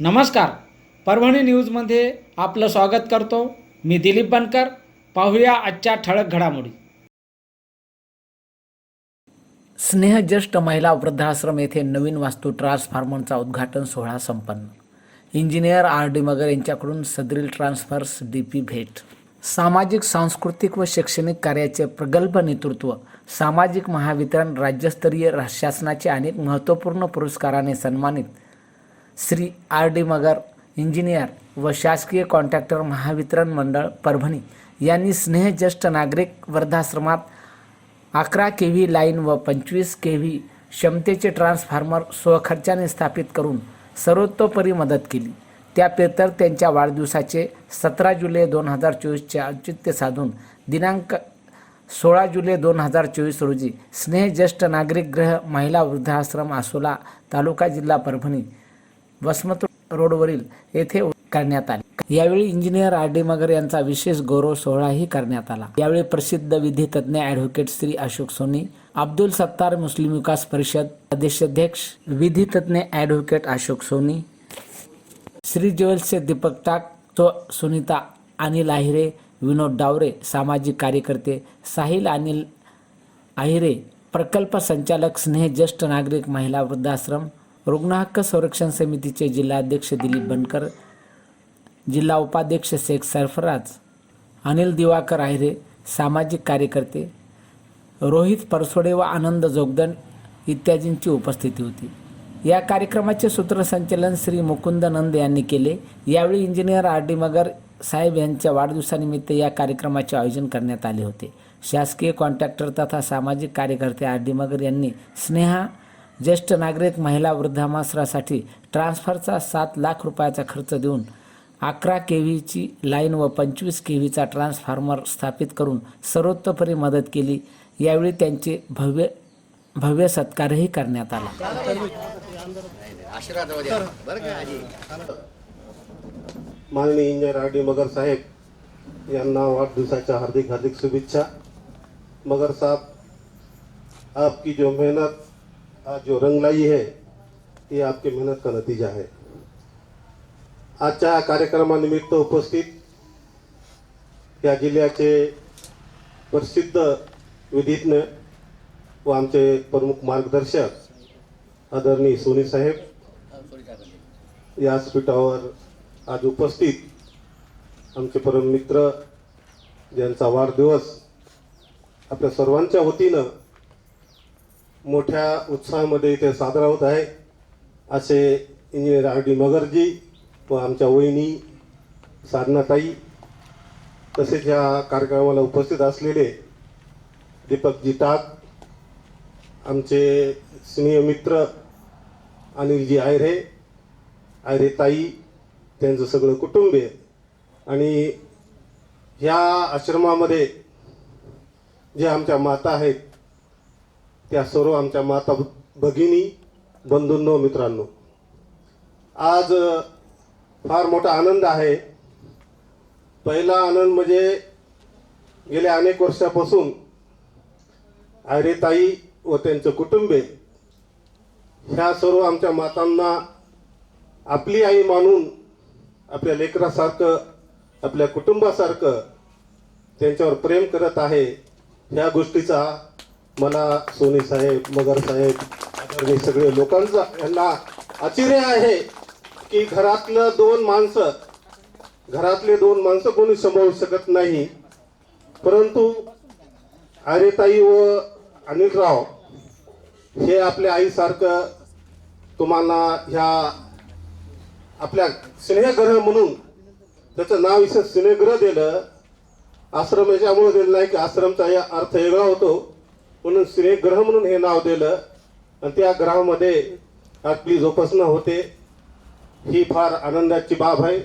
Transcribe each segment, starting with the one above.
नमस्कार. परभणी न्यूजमध्ये आपलं स्वागत करतो. मी दिलीप बनकर. पाहूया आजच्या ठळक घडामोडी. स्नेहज्येष्ठ महिला वृद्धाश्रम येथे नवीन वास्तू ट्रान्सफॉर्मरचा उद्घाटन सोहळा संपन्न. इंजिनियर आर डी मगर यांच्याकडून सदरील ट्रान्सफर्स डी पी भेट. सामाजिक सांस्कृतिक व शैक्षणिक कार्याचे प्रगल्भ नेतृत्व सामाजिक महावितरण राज्यस्तरीय शासनाचे अनेक महत्त्वपूर्ण पुरस्काराने सन्मानित Shri R D Magar engineer व शासकीय कॉन्ट्रॅक्टर महावितरण मंडळ परभणी यांनी स्नेहज्येष्ठ नागरिक वृद्धाश्रमात अकरा के व्ही लाईन व पंचवीस के व्ही क्षमतेचे ट्रान्सफॉर्मर स्वखर्चाने स्थापित करून सर्वतोपरी मदत केली. त्यापेतर त्यांच्या वाढदिवसाचे सतरा जुलै दोन हजार चोवीसचे औचित्य साधून दिनांक सोळा जुलै दोन हजार चोवीस रोजी स्नेह ज्येष्ठ नागरिक गृह महिला वृद्धाश्रम आसोला तालुका जिल्हा परभणी वसमत रोडवरील येथे करण्यात आले. यावेळी इंजिनियर आर डी मगर यांचा विशेष गौरव सोहळाही करण्यात आला. यावेळी प्रसिद्ध विधितज्ञ ॲडव्होकेट श्री अशोक सोनी अब्दुल सत्तार मुस्लिम विकास परिषद प्रदेशाध्यक्ष विधितज्ञ ॲडव्होकेट अशोक सोनी श्री ज्वेल्सचे दीपक टाक तो सुनीता अनिल आहिरे विनोद डावरे सामाजिक कार्यकर्ते साहिल अनिल आहिरे प्रकल्प संचालक स्नेह ज्येष्ठ नागरिक महिला वृद्धाश्रम रुग्णहक्क संरक्षण समितीचे जिल्हाध्यक्ष दिलीप बनकर जिल्हा उपाध्यक्ष शेख सरफराज अनिल दिवाकर आहिरे सामाजिक कार्यकर्ते रोहित परसोडे व आनंद जोगदन इत्यादींची उपस्थिती होती. या कार्यक्रमाचे सूत्रसंचालन श्री मुकुंद नंद यांनी केले. यावेळी engineer R D Magar Saheb यांच्या वाढदिवसानिमित्त या कार्यक्रमाचे आयोजन करण्यात आले होते. शासकीय कॉन्ट्रॅक्टर तथा सामाजिक कार्यकर्ते आर डी मगर यांनी स्नेहा ज्येष्ठ नागरिक महिला वृद्धाश्रमासाठी ट्रान्सफरचा सात लाख रुपयाचा खर्च देऊन अकरा के व्हीची लाईन व पंचवीस के व्हीचा ट्रान्सफॉर्मर स्थापित करून सर्वोत्तपरी मदत केली. यावेळी त्यांचे भव्य भव्य सत्कारही करण्यात आला. माननीय engineer R D Magar Saheb यांना वाढदिवसाच्या हार्दिक हार्दिक शुभेच्छा. मगर साहब आपकी जो मेहनत आज जो रंग लाई है ये आपकी मेहनत का नतीजा है। आजच्या या कार्यक्रमानिमित्त उपस्थित या जिल्ह्याचे प्रसिद्ध विधिज्ञ व आमचे प्रमुख मार्गदर्शक आदरणीय सोनी साहेब व्यासपीठावर आज उपस्थित आमचे परम मित्र ज्यांचा वाढदिवस आपल्या सर्वांच्या वतीनं मोठ्या उत्साहामध्ये इथे साजरा होत आहे. असे इंजिनियर आर डी मगरजी व आमच्या वहिनी साधनाताई तसेच या कार्यक्रमाला उपस्थित असलेले दीपकजी टाक आमचे स्नेह मित्र अनिलजी आयरे आयरे ताई त्यांचं सगळं कुटुंबीय आणि ह्या आश्रमामध्ये जे आमच्या माता आहेत त्या सर्व आमच्या माता भगिनी बंधूंनो मित्रांनो. आज फार मोठा आनंद आहे. पहिला आनंद म्हणजे गेल्या अनेक वर्षापासून आयरेताई व त्यांचं कुटुंबे ह्या सर्व आमच्या मातांना आपली आई मानून आपल्या लेकरासारखं आपल्या कुटुंबासारखं त्यांच्यावर प्रेम करत आहे. ह्या गोष्टीचा मला सोनी साहेब मगर साहेब आदरणीय सगळे लोकांचा यांना आश्चर्य आहे की घरातलं दोन माणसं घरातले दोन माणसं कोणी सांभाळू शकत नाही. परंतु आरेताई व अनिलराव हे आपल्या आईसारखं तुम्हाला ह्या आपल्या स्नेहग्रह म्हणून त्याचं नाव इथं स्नेहग्रह दिलं. आश्रम याच्यामुळे दिलं नाही की आश्रमचा या अर्थ वेगळा होतो. म्हणून श्रेयग्रह म्हणून हे नाव दिलं. आणि त्या ग्रहामध्ये आपली जोपासना होते. ही फार आनंदाची बाब आहे.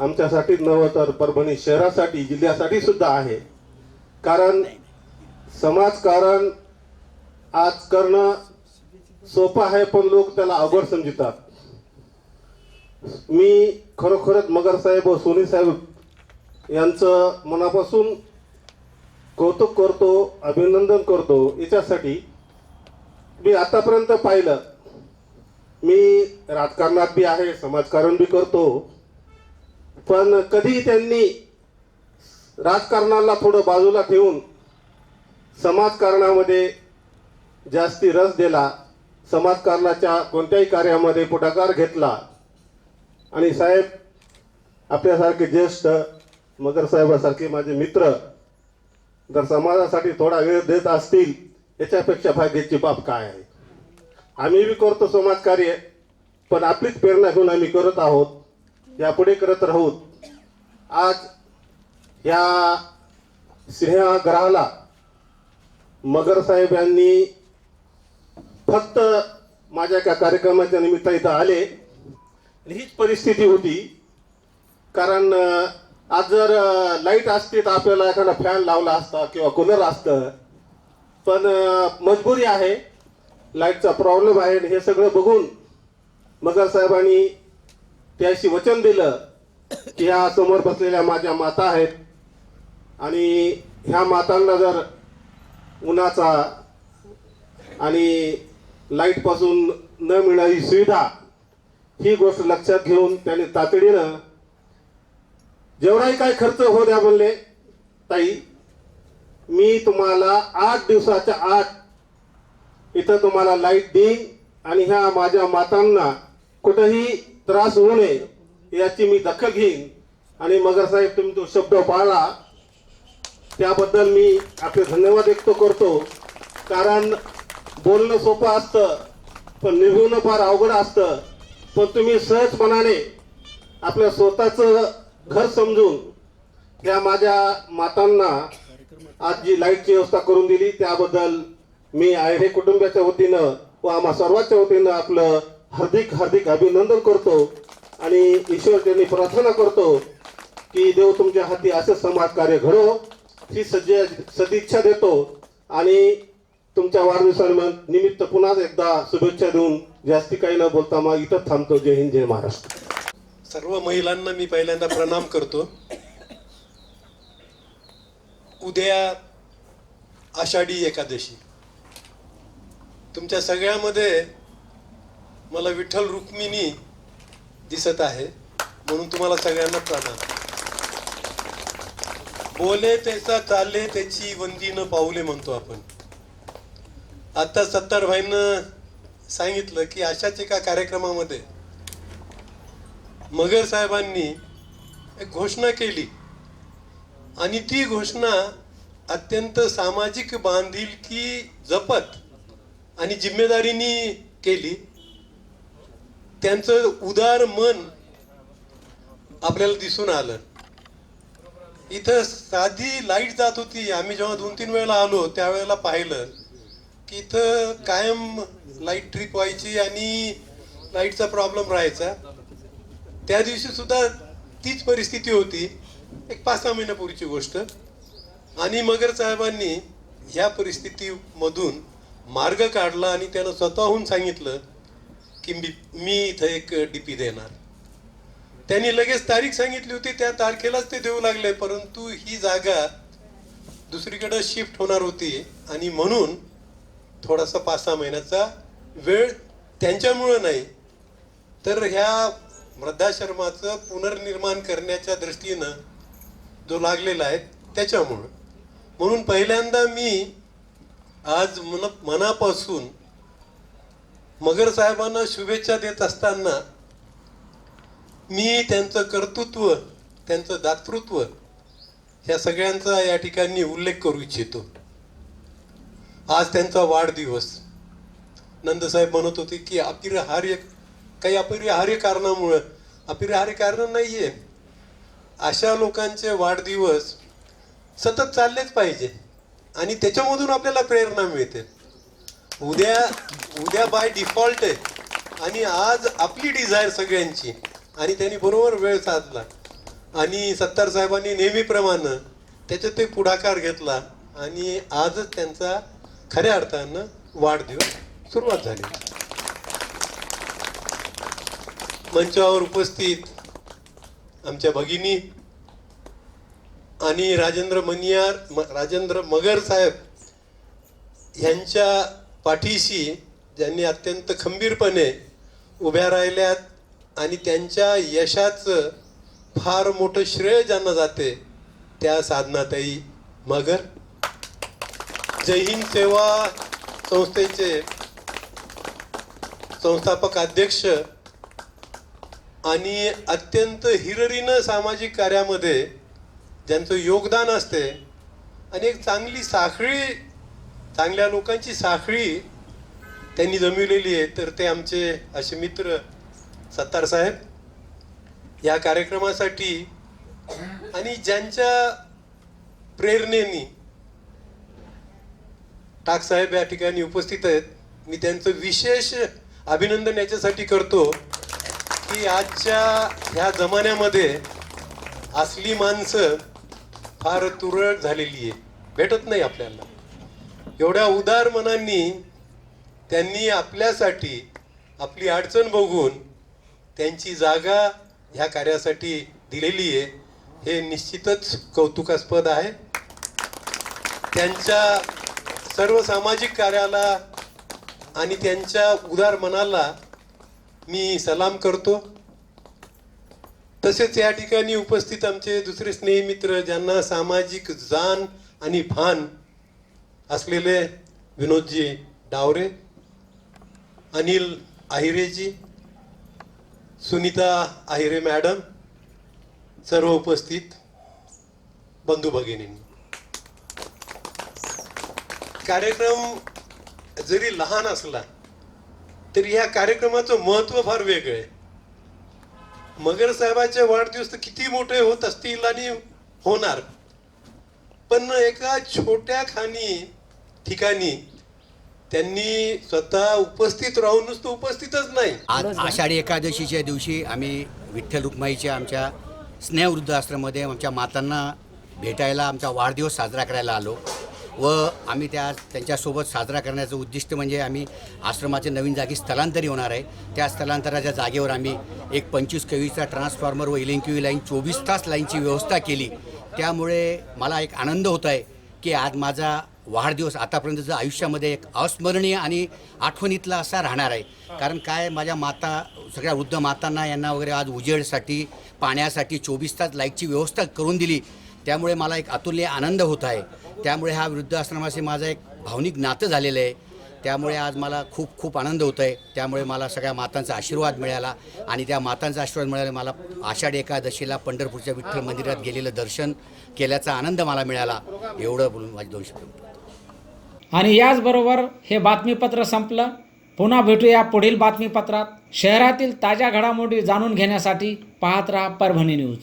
आमच्यासाठी नव्हे तर परभणी शहरासाठी जिल्ह्यासाठी सुद्धा आहे. कारण समाजकारण आज करणं सोपं आहे पण लोक त्याला अवघड समजतात. मी खरोखरच मगर साहेब व सोनी साहेब यांचं मनापासून कौतुक करतो अभिनंदन करतो याच्यासाठी मी आतापर्यंत पाहिलं. मी राजकारणात बी आहे समाजकारण बी करतो. पण कधी त्यांनी राजकारणाला थोडं बाजूला ठेवून समाजकारणामध्ये जास्ती रस दिला समाजकारणाच्या कोणत्याही कार्यामध्ये पुढाकार घेतला. आणि साहेब आपल्यासारखे ज्येष्ठ मगर साहेबासारखे माझे मित्र जर समाजासाठी थोडा वेळ देत असतील याच्यापेक्षा भाग्याची बाब काय आहे? आम्ही बी करतो समाजकार्य पण आपलीच प्रेरणा घेऊन आम्ही करत आहोत. यापुढे करत राहूत आज या सिंहग्रहाला मगर साहेब यांनी फक्त माझ्या एका कार्यक्रमाच्या निमित्त इथं आले. हीच परिस्थिती होती कारण आज जर लाइट असती तर आपल्याला एखादा फॅन लावला असता किंवा कूलर असतं. पण मजबुरी आहे. लाईटचा प्रॉब्लेम आहे आणि हे सगळं बघून मगर साहेबांनी त्याशी वचन दिलं की ह्या समोर बसलेल्या माझ्या माता आहेत. आणि ह्या मातांना जर उन्हाचा आणि लाईटपासून न मिळणारी सुविधा ही गोष्ट लक्षात घेऊन त्याने तातडीनं जेवढाही काय खर्च हो द्या बोलले ताई मी तुम्हाला आठ दिवसाच्या आत इथं तुम्हाला लाइट देईन आणि ह्या माझ्या मातांना कुठंही त्रास होऊ नये याची मी दखल घेईन. आणि मगर साहेब तुम्ही तो शब्द पाळला त्याबद्दल मी आपले धन्यवाद व्यक्त करतो. कारण बोलणं सोपं असतं पण निभवणं फार अवघड असतं. पण तुम्ही सहजपणाने आपल्या स्वतःचं घर समजून या माझ्या मातांना आज जी लाईटची व्यवस्था करून दिली त्याबद्दल मी आयरे कुटुंबाच्या वतीनं व आम्हा सर्वांच्या वतीनं आपलं हार्दिक हार्दिक अभिनंदन करतो आणि ईश्वर त्यांनी प्रार्थना करतो की देव तुमच्या हाती समाज कार्य घडो ही सज्ज सदिच्छा देतो आणि तुमच्या वाढदिवसानिमित्त पुन्हा एकदा शुभेच्छा देऊन जास्ती काही न बोलता मग इथं थांबतो. जय हिंद जय महाराष्ट्र. सर्व महिलांना मी पहिल्यांदा प्रणाम करतो. उद्या आषाढी एकादशी. तुमच्या सगळ्यामध्ये मला विठ्ठल रुक्मिणी दिसत आहे म्हणून तुम्हाला सगळ्यांना प्रणाम. बोले त्याचा चाले त्याची वंदी न पाऊले म्हणतो आपण. आता सत्तार भाईनं सांगितलं की अशाच एका कार्यक्रमामध्ये मगर साहेबांनी एक घोषणा केली. आणि ती घोषणा अत्यंत सामाजिक बांधिलकी जपत आणि जिम्मेदारीने केली. त्यांचं उदार मन आपल्याला दिसून आलं. इथं साधी लाइट जात होती. आम्ही जेव्हा दोन तीन वेळेला आलो त्यावेळेला पाहिलं की इथं कायम लाइट ट्रिप व्हायची आणि लाईटचा प्रॉब्लेम राहायचा. त्या दिवशी सुद्धा तीच परिस्थिती होती. एक पाच सहा महिन्यापूर्वीची गोष्ट. आणि मगर साहेबांनी ह्या परिस्थितीमधून मार्ग काढला आणि त्यानं स्वतःहून सांगितलं की मी मी इथं एक डीपी देणार. त्यांनी लगेच तारीख सांगितली होती त्या तारखेलाच ते देऊ लागले परंतु ही जागा दुसरीकडं शिफ्ट होणार होती आणि म्हणून थोडासा पाच सहा महिन्याचा वेळ त्यांच्यामुळं नाही. तर ह्या वृद्धाश्रमाचं पुनर्निर्माण करण्याच्या दृष्टीनं जो लागलेला आहे त्याच्यामुळं. म्हणून पहिल्यांदा मी आज मन मनापासून मगर साहेबांना शुभेच्छा देत असताना मी त्यांचं कर्तृत्व त्यांचं दातृत्व ह्या सगळ्यांचा या ठिकाणी उल्लेख करू इच्छितो. आज त्यांचा वाढदिवस. नंदसाहेब म्हणत होते की अपिरहार्य काही अपरिहार्य कारणामुळं. अपरिहार्य कारण नाहीये. अशा लोकांचे वाढदिवस सतत चाललेच पाहिजे. आणि त्याच्यामधून आपल्याला प्रेरणा मिळते. उद्या उद्या बाय डिफॉल्ट आहे. आणि आज आपली डिझायर सगळ्यांची. आणि त्यांनी बरोबर वेळ साधला. आणि सत्तार साहेबांनी नेहमीप्रमाणे त्याच्यात ते पुढाकार घेतला. आणि आजच त्यांचा खऱ्या अर्थानं वाढदिवस सुरुवात झाली. मंचावर उपस्थित आमच्या भगिनी आणि राजेंद्र मनियार म- राजेंद्र मगर साहेब यांच्या पाठीशी ज्यांनी अत्यंत खंबीरपणे उभ्या राहिल्यात आणि त्यांच्या यशाचं फार मोठं श्रेय ज्यांना जाते त्या साधनाताई मगर. जय हिंद सेवा संस्थेचे संस्थापक अध्यक्ष आणि अत्यंत हिररीनं सामाजिक कार्यामध्ये ज्यांचं योगदान असते आणि एक चांगली साखळी चांगल्या लोकांची साखळी त्यांनी जमविलेली आहे तर ते आमचे असे मित्र सत्तार साहेब या कार्यक्रमासाठी आणि ज्यांच्या प्रेरणेनी टाक साहेब या ठिकाणी उपस्थित आहेत. मी त्यांचं विशेष अभिनंदन याच्यासाठी करतो. की आजच्या ह्या जमान्यामध्ये असली माणसं फार तुरळक झालेली आहे. भेटत नाही आपल्याला. एवढ्या उदार मनांनी त्यांनी आपल्यासाठी आपली अडचण बघून त्यांची जागा ह्या कार्यासाठी दिलेली आहे. हे निश्चितच कौतुकास्पद आहे. त्यांच्या सर्व सामाजिक कार्याला आणि त्यांच्या उदार मनाला मी सलाम करतो. तसेच या ठिकाणी उपस्थित आमचे दुसरे स्नेही मित्र ज्यांना सामाजिक जाण आणि भान असलेले विनोदजी डावरे अनिल आहिरेजी सुनीता आहिरे मॅडम सर्व उपस्थित बंधू भगिनींनी. कार्यक्रम जरी लहान असला तर ह्या कार्यक्रमाचं महत्त्व फार वेगळं आहे. मगर साहेबांचे वाढदिवस तर किती मोठे होत असतील आणि होणार. पण एका छोट्या खानी ठिकाणी त्यांनी स्वतः उपस्थित राहून नुसतं उपस्थितच नाही. आज आषाढी एकादशीच्या दिवशी आम्ही विठ्ठल रुक्माईच्या आमच्या स्नेहवृद्ध आश्रममध्ये आमच्या मातांना भेटायला आमचा वाढदिवस साजरा करायला आलो. व आम्ही त्या त्यांच्यासोबत साजरा करण्याचं उद्दिष्ट म्हणजे आम्ही आश्रमाचे नवीन जागी स्थलांतरी होणार आहे. त्या स्थलांतराच्या जागेवर आम्ही एक पंचवीस केवीचा ट्रान्सफॉर्मर व इलेंक्यू लाईन चोवीस तास लाईनची व्यवस्था केली. त्यामुळे मला एक आनंद होत आहे की आज माझा वाढदिवस आतापर्यंतचं आयुष्यामध्ये एक अस्मरणीय आणि आठवणीतला असा राहणार आहे. कारण काय माझ्या माता सगळ्या वृद्ध मातांना यांना वगैरे आज उजेडसाठी पाण्यासाठी चोवीस तास लाईटची व्यवस्था करून दिली. त्यामुळे मला एक अतुल्य आनंद होत आहे. त्यामुळे हा वृद्धाश्रमाशी माझं एक भावनिक नातं झालेलं आहे. त्यामुळे आज मला खूप खूप आनंद होत आहे त्यामुळे मला सगळ्या मातांचा आशीर्वाद मिळाला आणि त्या मातांचा आशीर्वाद मिळाला मला आषाढी एकादशीला पंढरपूरच्या विठ्ठल मंदिरात गेलेलं दर्शन केल्याचा आनंद मला मिळाला. एवढं बोलून माझे दोन शब्द आणि याचबरोबर हे बातमीपत्र संपलं. पुन्हा भेटूया पुढील बातमीपत्रात. शहरातील ताज्या घडामोडी जाणून घेण्यासाठी पाहत राहा परभणी न्यूज.